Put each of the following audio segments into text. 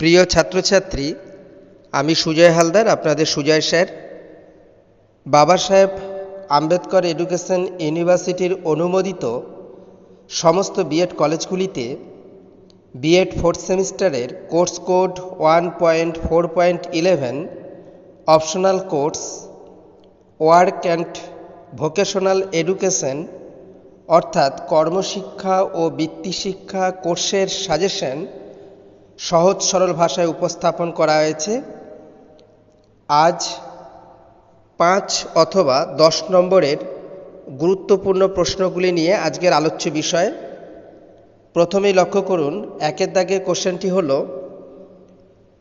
প্রিয় ছাত্রছাত্রী, আমি সুজয় হালদার, আপনাদের সুজয় স্যার। বাবা সাহেব আম্বেদকর এডুকেশন ইউনিভার্সিটির অনুমোদিত সমস্ত বিএড কলেজগুলিতে বিএড ফোর্থ সেমিস্টারের course code one point four point eleven, optional course, work and vocational education, অর্থাৎ কর্মশিক্ষা ও বৃত্তিশিক্ষা কোর্সের সাজেশন সহজ সরল ভাষায় উপস্থাপন করা হয়েছে। আজ পাঁচ অথবা দশ নম্বরের গুরুত্বপূর্ণ প্রশ্নগুলি নিয়ে আজকের আলোচ্য বিষয়। প্রথমেই লক্ষ্য করুন, একের দাগের কোশ্চেনটি হল,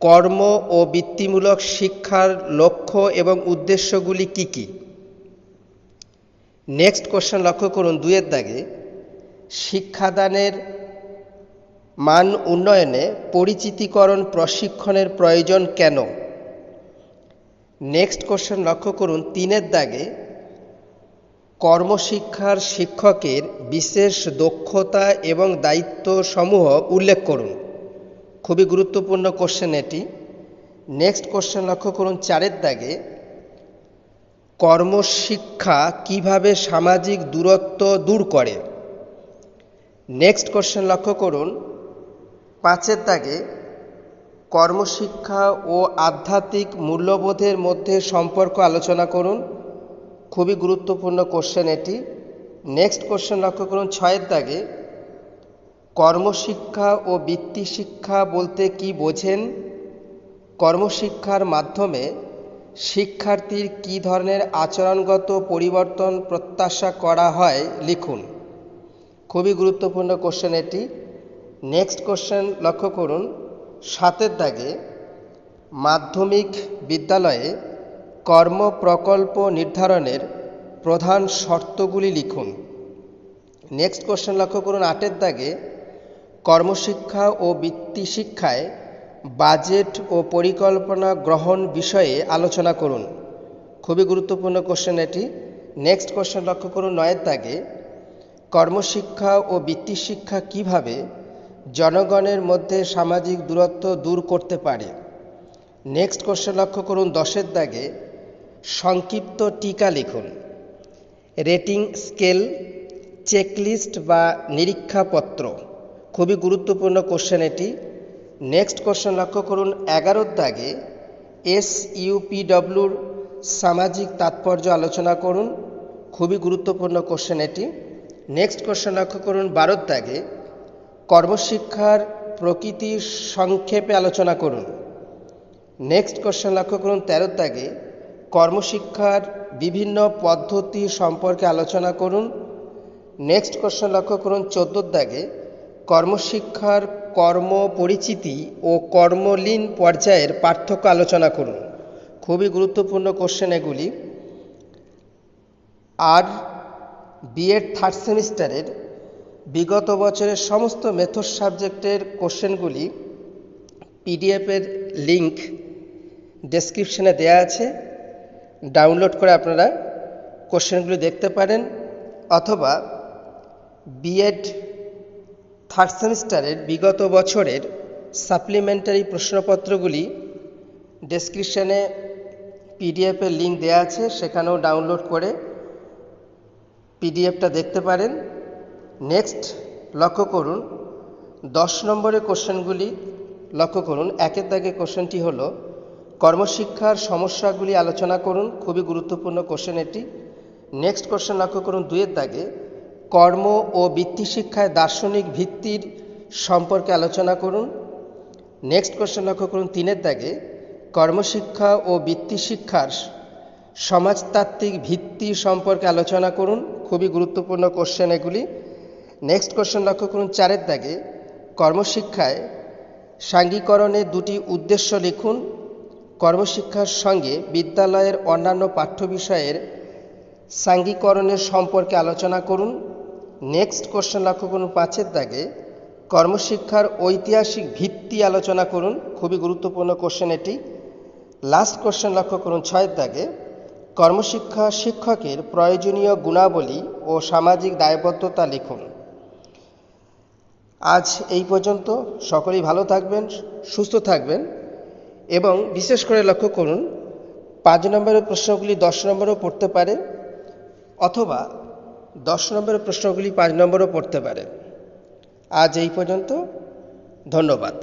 কর্ম ও বৃত্তিমূলক শিক্ষার লক্ষ্য এবং উদ্দেশ্যগুলি কি কি? নেক্সট কোশ্চেন লক্ষ্য করুন দুয়ের দাগে শিক্ষাদানের মান উন্নয়নে পরিচিতিকরণ প্রশিক্ষণের প্রয়োজন কেন? নেক্সট কোশ্চেন লক্ষ্য করুন, তিনের দাগে কর্মশিক্ষার শিক্ষকের বিশেষ দক্ষতা এবং দায়িত্ব সমূহ উল্লেখ করুন। খুবই গুরুত্বপূর্ণ কোশ্চেন এটি। নেক্সট কোশ্চেন লক্ষ্য করুন, চারের দাগে কর্মশিক্ষা কীভাবে সামাজিক দূরত্ব দূর করে? নেক্সট কোশ্চেন লক্ষ্য করুন পাঁচের দাগে কর্মশিক্ষা ও আধ্যাত্মিক মূল্যবোধের মধ্যে সম্পর্ক আলোচনা করুন। খুবই গুরুত্বপূর্ণ কোশ্চেন এটি। নেক্সট কোশ্চেন লক্ষ্য করুন, ছয়ের দাগে কর্মশিক্ষা ও বৃত্তি শিক্ষা বলতে কি বোঝেন? কর্মশিক্ষার মাধ্যমে শিক্ষার্থীর কী ধরনের আচরণগত পরিবর্তন প্রত্যাশা করা হয় লিখুন। খুবই গুরুত্বপূর্ণ কোশ্চেন এটি। নেক্সট কোশ্চেন লক্ষ্য করুন। সাতের দাগে মাধ্যমিক বিদ্যালয়ে কর্ম প্রকল্প নির্ধারণের প্রধান শর্তগুলি লিখুন। নেক্সট কোশ্চেন লক্ষ্য করুন। আটের দাগে কর্মশিক্ষা ও বৃত্তি শিক্ষায় বাজেট ও পরিকল্পনা গ্রহণ বিষয়ে আলোচনা করুন। খুবই গুরুত্বপূর্ণ কোশ্চেন এটি। নেক্সট কোশ্চেন লক্ষ্য করুন। নয়ের দাগে কর্মশিক্ষা ও বৃত্তি শিক্ষা কীভাবে জনগণের মধ্যে সামাজিক দূরত্ব দূর করতে পারে। নেক্সট কোশ্চেন লক্ষ্য করুন, দশের দাগে সংক্ষিপ্ত টিকা লিখুন। রেটিং স্কেল চেকলিস্ট বা নিরীক্ষাপত্র। খুবই গুরুত্বপূর্ণ কোশ্চেন এটি। নেক্সট কোশ্চেন লক্ষ্য করুন, এগারোর দাগে এস ইউপিডব্লিউর সামাজিক তাৎপর্য আলোচনা করুন। খুবই গুরুত্বপূর্ণ কোশ্চেন এটি। নেক্সট কোশ্চেন লক্ষ্য করুন, বারোর দাগে কর্মশিক্ষার প্রকৃতি সংক্ষেপে আলোচনা করুন। নেক্সট কোশ্চেন লক্ষ্য করুন, তেরো দাগে কর্মশিক্ষার বিভিন্ন পদ্ধতি সম্পর্কে আলোচনা করুন। নেক্সট কোশ্চেন লক্ষ্য করুন চোদ্দোর দাগে কর্মশিক্ষার কর্ম পরিচিতি ও কর্মলীন পর্যায়ের পার্থক্য আলোচনা করুন। খুবই গুরুত্বপূর্ণ কোশ্চেন এগুলি। আর বিএড থার্ড সেমিস্টারের বিগত বছরের সমস্ত মেথড সাবজেক্টের কোশ্চেনগুলি পিডিএফের লিংক ডেসক্রিপশনে দেয়া আছে। ডাউনলোড করে আপনারা কোশ্চেনগুলি দেখতে পারেন অথবা বিএড থার্ড সেমিস্টারের বিগত বছরের সাপ্লিমেন্টারি প্রশ্নপত্রগুলি ডেসক্রিপশানে পিডিএফের লিঙ্ক দেওয়া আছে, সেখানেও ডাউনলোড করে পিডিএফটা দেখতে পারেন। নেক্সট লক্ষ্য করুন। দশ নম্বরের কোশ্চেনগুলি লক্ষ্য করুন। একের দাগে কোশ্চেনটি হলো, কর্মশিক্ষার সমস্যাগুলি আলোচনা করুন। খুবই গুরুত্বপূর্ণ কোশ্চেন এটি। নেক্সট কোশ্চেন লক্ষ্য করুন। দুইয়ের দাগে, কর্ম ও বৃত্তি শিক্ষায় দার্শনিক ভিত্তির সম্পর্কে আলোচনা করুন। নেক্সট কোশ্চেন লক্ষ্য করুন। তিনের দাগে, কর্মশিক্ষা ও বৃত্তি শিক্ষার সমাজতাত্ত্বিক ভিত্তি সম্পর্কে আলোচনা করুন। খুবই গুরুত্বপূর্ণ কোশ্চেন এগুলি। নেক্সট কোশ্চেন লক্ষ্য করুন চারের দাগে, কর্মশিক্ষায় সাঙ্গীকরণে দুটি উদ্দেশ্য লিখুন। কর্মশিক্ষার সঙ্গে বিদ্যালয়ের অন্যান্য পাঠ্য বিষয়ের সাঙ্গীকরণের সম্পর্কে আলোচনা করুন। নেক্সট কোশ্চেন লক্ষ্য করুন পাঁচের দাগে, কর্মশিক্ষার ঐতিহাসিক ভিত্তি আলোচনা করুন। খুবই গুরুত্বপূর্ণ কোশ্চেন এটি। লাস্ট কোশ্চেন লক্ষ্য করুন ছয়ের দাগে, কর্মশিক্ষা শিক্ষকের প্রয়োজনীয় গুণাবলী ও সামাজিক দায়বদ্ধতা লিখুন। আজ এই পর্যন্ত সকলেই ভালো থাকবেন, সুস্থ থাকবেন এবং বিশেষ করে লক্ষ্য করুন, পাঁচ নম্বরের প্রশ্নগুলি দশ নম্বরও পড়তে পারে অথবা দশ নম্বরের প্রশ্নগুলি পাঁচ নম্বরও পড়তে পারে। আজ এই পর্যন্ত, ধন্যবাদ।